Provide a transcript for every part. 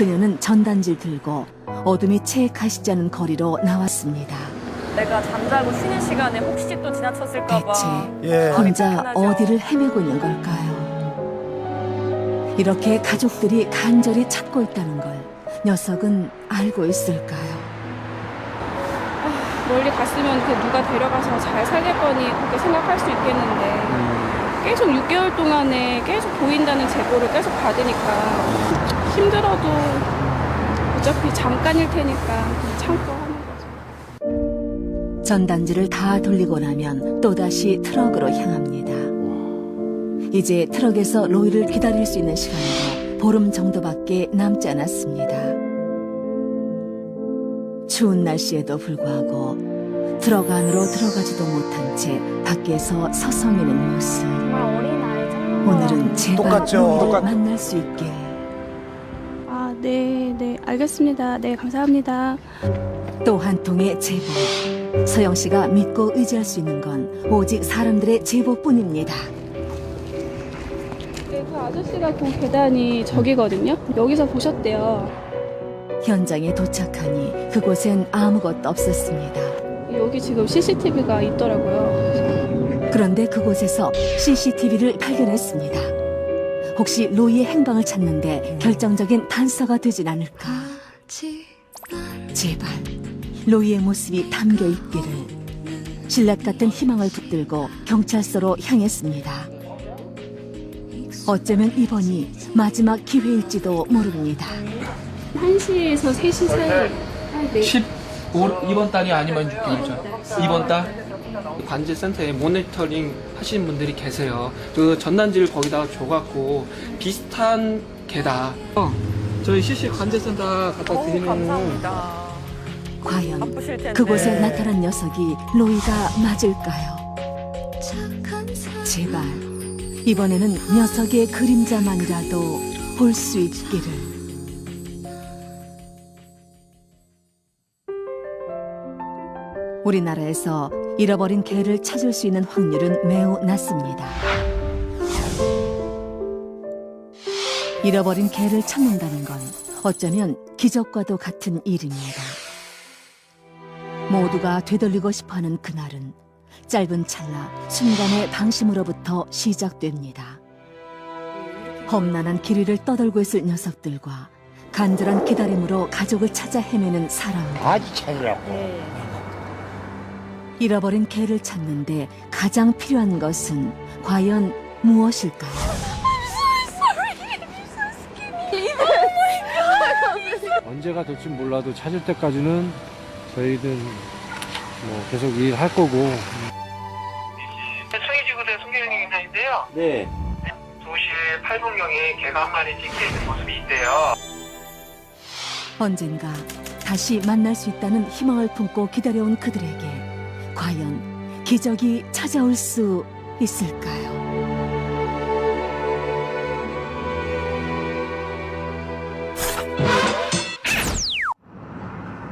그녀는 전단지를 들고 어둠이 채 가시지 거리로 나왔습니다. 내가 잠자고 쉬는 시간에 혹시 또 지나쳤을까봐. 대체 예. 혼자 편하죠. 어디를 헤매고 있는 걸까요? 이렇게 가족들이 간절히 찾고 있다는 걸 녀석은 알고 있을까요? 멀리 갔으면 그 누가 데려가서 잘 살릴 거니 그렇게 생각할 수 있겠는데 계속 6개월 동안에 계속 보인다는 제보를 계속 받으니까 힘들어도 어차피 잠깐일 테니까 참고 하는 거죠. 전단지를 다 돌리고 나면 또다시 트럭으로 향합니다. 이제 트럭에서 로이를 기다릴 수 있는 시간도 보름 정도밖에 남지 않았습니다. 추운 날씨에도 불구하고 트럭 안으로 들어가지도 못한 채 밖에서 서성이는 모습. 오늘은 제발 똑같죠. 똑같- 만날 수 있게. 아, 네, 네, 알겠습니다. 네, 감사합니다. 또 한 통의 제보. 서영 씨가 믿고 의지할 수 있는 건 오직 사람들의 제보뿐입니다. 네, 그 아저씨가 본 계단이 저기거든요. 여기서 보셨대요. 현장에 도착하니 그곳엔 아무것도 없었습니다. 여기 지금 CCTV가 있더라고요. 그런데 그곳에서 CCTV를 발견했습니다. 혹시 로이의 행방을 찾는데 결정적인 단서가 되진 않을까? 제발 로이의 모습이 담겨 있기를. 신락 같은 희망을 붙들고 경찰서로 향했습니다. 어쩌면 이번이 마지막 기회일지도 모릅니다. 1시에서 3시 사이 아, 10 올, 이번 달이 아니면 6개월이죠. 이번 달 관제 센터에 모니터링 하시는 분들이 계세요. 그 전단지를 거기다 줘갖고 비슷한 개다. 어, 저희 CC 관제 센터 갖다 드리는 겁니다. 과연 그곳에 나타난 녀석이 로이가 맞을까요? 제발 이번에는 녀석의 그림자만이라도 볼 수 있기를. 우리나라에서 잃어버린 개를 찾을 수 있는 확률은 매우 낮습니다. 잃어버린 개를 찾는다는 건 어쩌면 기적과도 같은 일입니다. 모두가 되돌리고 싶어하는 그날은 짧은 찰나 순간의 방심으로부터 시작됩니다. 험난한 길 위를 떠돌고 있을 녀석들과 간절한 기다림으로 가족을 찾아 헤매는 사람들. 아주 찾으라고. 잃어버린 개를 찾는데 가장 필요한 것은 과연 무엇일까요? 언제가 될지 몰라도 찾을 때까지는 저희는 뭐 계속 일할 거고 성의지구대 송경영 인사인데요. 네. 2시 8분경에 개가 한 마리 찍혀 있는 모습이 있대요. 언젠가 다시 만날 수 있다는 희망을 품고 기다려온 그들에게 과연 기적이 찾아올 수 있을까요?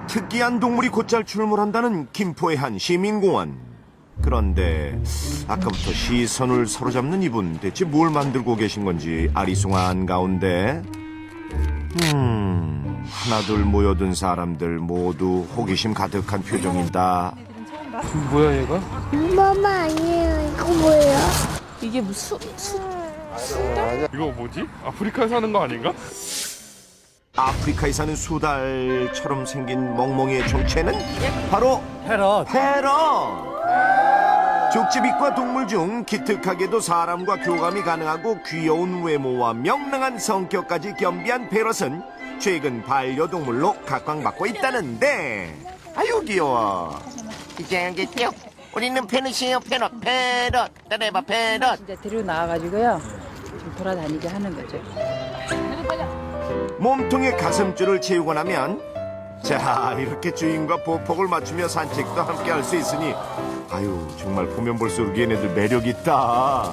특이한 동물이 곧잘 출몰한다는 김포의 한 시민공원. 그런데 아까부터 시선을 사로잡는 이분 대체 뭘 만들고 계신 건지 아리송한 가운데 음 하나둘 모여든 사람들 모두 호기심 가득한 표정이다. 뭐야 얘가? 엄마 아니에요. 이거 뭐예요? 이게 무슨 수, 이거 뭐지? 아프리카에 사는 거 아닌가? 아프리카에 사는 수달처럼 생긴 멍멍이의 정체는 바로 패럿. 패럿. 족제비과 동물 중 기특하게도 사람과 교감이 가능하고 귀여운 외모와 명랑한 성격까지 겸비한 패럿은 최근 반려동물로 각광받고 있다는데 아유 귀여워 이제 알겠죠? 우리는 페럿이에요. 페럿. 페럿. 따라해봐. 페럿. 이제 데리고 나와가지고요. 좀 돌아다니게 하는 거죠. 몸통에 가슴줄을 채우고 나면 자 이렇게 주인과 보폭을 맞추며 산책도 함께 할 수 있으니 아유 정말 보면 볼수록 얘네들 매력 있다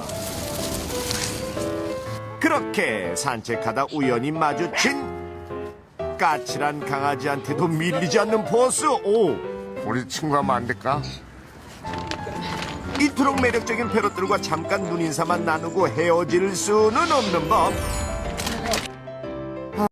그렇게 산책하다 우연히 마주친 까칠한 강아지한테도 밀리지 않는 보스 오 우리 친구 하면 안 될까? 이토록 매력적인 패럿들과 잠깐 눈인사만 나누고 헤어질 수는 없는 법